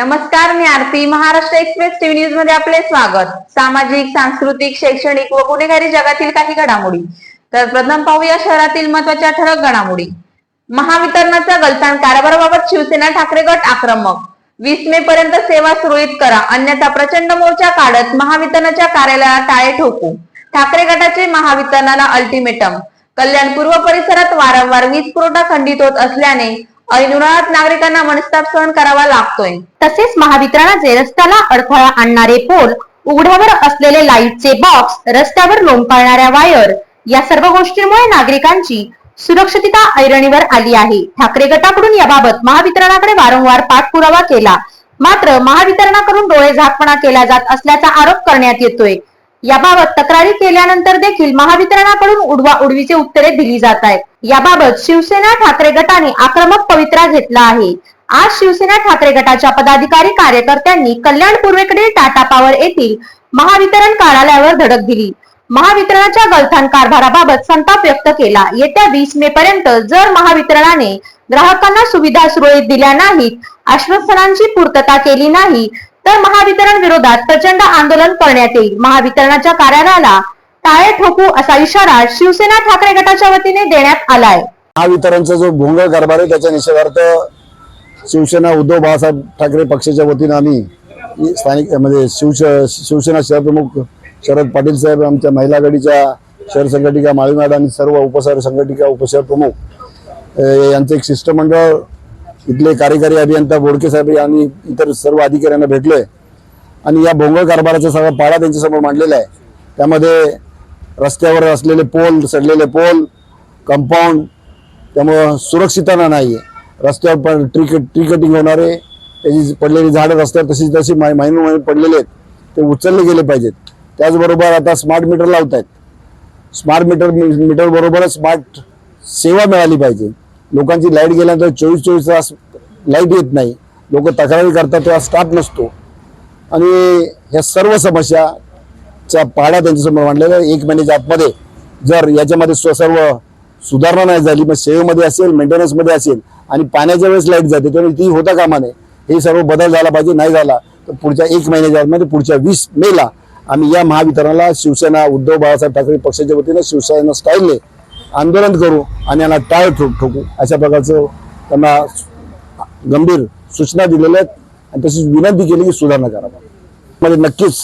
नमस्कार मी Aarti. Maharashtra express TV न्यूजमध्ये आपले स्वागत. सामाजिक सांस्कृतिक शैक्षणिक व गुन्हेगारी जगातील काही घडामोडी. तर प्रथम पाहूया शहरातील महत्त्वाच्या ठळक घडामोडी. महावितरणाचा गलथान कारभाराबाबत शिवसेना ठाकरे गट आक्रमक. वीस मे पर्यंत सेवा सुरळीत करा अन्यथा प्रचंड मोर्चा काढत महावितरणाच्या कार्यालयाला टाळे ठोकू. ठाकरे गटाचे महावितरणाला अल्टिमेटम कल्याण पूर्व परिसरात वारंवार वीज पुरवठा खंडित होत असल्याने ऐनुरात नागरिकांना मनस्ताप सहन करावा लागतोय. तसेच महावितरणाचे रस्त्याला अडथळा आणणारे पोल उघड्यावर असलेले लाईटचे बॉक्स रस्त्यावर लोंबकळणाऱ्या वायर या सर्व गोष्टींमुळे नागरिकांची सुरक्षितता ऐरणीवर आली आहे. ठाकरे गटाकडून याबाबत महावितरणाकडे वारंवार पाठपुरावा केला. मात्र महावितरणाकडून डोळे झाकपणा केला जात असल्याचा आरोप करण्यात येतोय. याबाबत तक्रारी केल्यानंतर देखील महावितरणाकडून उडवा उडवीचे उत्तरे दिली जात आहेत. याबाबत शिवसेना ठाकरे गटाने आक्रमक पवित्रा घेतला आहे. आज शिवसेना ठाकरे गटाच्या पदाधिकारी कार्यकर्त्यांनी कल्याण पूर्वेकडील टाटा पॉवर येथील महावितरण कार्यालयावर धडक दिली. महावितरणाच्या गलथान कारभाराबाबत संताप व्यक्त केला. येत्या वीस मे पर्यंत जर महावितरणाने ग्राहकांना सुविधा सुरळीत दिल्या नाहीत आश्वासनांची पूर्तता केली नाही तर महावितरण विरोधात प्रचंड आंदोलन करण्यात येईल. महावितरणाच्या कार्यालयाला टाळे ठोकू असा इशारा शिवसेना ठाकरे गटाच्या वतीने देण्यात आलाय. महावितरणचा जो भोंगळ कारभार आहे त्याच्या निषेधार्थ शिवसेना उद्धव बाळासाहेब ठाकरे पक्षाच्या वतीनं आम्ही स्थानिक म्हणजे शिवश शिवसेना शहरप्रमुख शरद पाटील साहेब आमच्या महिला आघाडीच्या शहर संघटिका माळी मॅडम आणि सर्व उपसहर संघटिका उपशहर प्रमुख यांचं एक शिष्टमंडळ इथले कार्यकारी अभियंता बोडके साहेब आणि इतर सर्व अधिकाऱ्यांना भेटलो आहे आणि या भोंगळ कारभाराचा सगळा पाडा त्यांच्यासमोर मांडलेला आहे. त्यामध्ये रस्त्यावर असलेले पोल सडलेले पोल कंपाऊंड त्यामुळं सुरक्षितता नाही आहे रस्त्यावर पण ट्री ट्री कटिंग होणारे त्याची पडलेली झाडं रस्त्यावर तशी तशी माय महिने महिने पडलेले आहेत ते उचलले गेले पाहिजेत. त्याचबरोबर आता स्मार्ट मीटर लावत आहेत स्मार्ट मीटर मीटरबरोबरच स्मार्ट सेवा मिळाली पाहिजे. लोकांची लाइट गेल्यानंतर चोवीस चोवीस तास लाइट येत नाही. लोक तक्रारी करतात तेव्हा स्टाफ नसतो. आणि ह्या सर्व समस्याच्या पाडा त्यांच्यासमोर मांडलेल्या एक महिन्याच्या आतमध्ये जर याच्यामध्ये स्व- सर्व सुधारणा नाही झाली मग सेवेमध्ये असेल मेंटेनन्समध्ये असेल आणि पाण्याच्या वेळेस लाइट जाते त्यामुळे ती होता कामा नये हे सर्व बदल झाला पाहिजे नाही झाला तर पुढच्या एक महिन्याच्या आतमध्ये पुढच्या वीस मेला आम्ही या महावितरणाला शिवसेना उद्धव बाळासाहेब ठाकरे पक्षाच्या वतीनं शिवसेना स्टाईलने आंदोलन करू आणि यांना टाळ ठोक ठोकू. अशा प्रकारचं त्यांना गंभीर सूचना दिलेल्या आहेत आणि तशीच विनंती केली की सुधारणा करावा मध्ये नक्कीच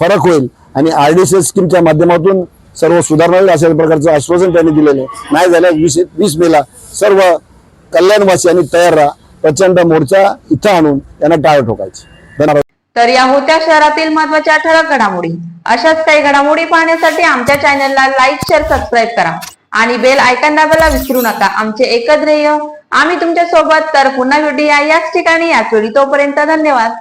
फरक होईल आणि आरडीसी स्कीमच्या माध्यमातून सर्व सुधारणा होईल अशा प्रकारचं आश्वासन त्यांनी दिलेलं आहे. नाही झाल्यास वीस वीस मेला सर्व कल्याणवासियांनी तयार राहा. प्रचंड मोर्चा इथं आणून यांना टाळ ठोकायची. धन्यवाद. तर या होत्या शहरातील महत्त्वाच्या ठळक घडामोडी. अशाच काही घडामोडी पाहण्यासाठी आमच्या चॅनलला लाईक शेअर सबस्क्राईब करा. आणि बेल आयकॉन दाबायला विसरू नका. आमचे एकत्र ध्येय आम्ही तुमच्यासोबत तर पुन्हा भेटूया याच ठिकाणी याच वेळी. तोपर्यंत धन्यवाद.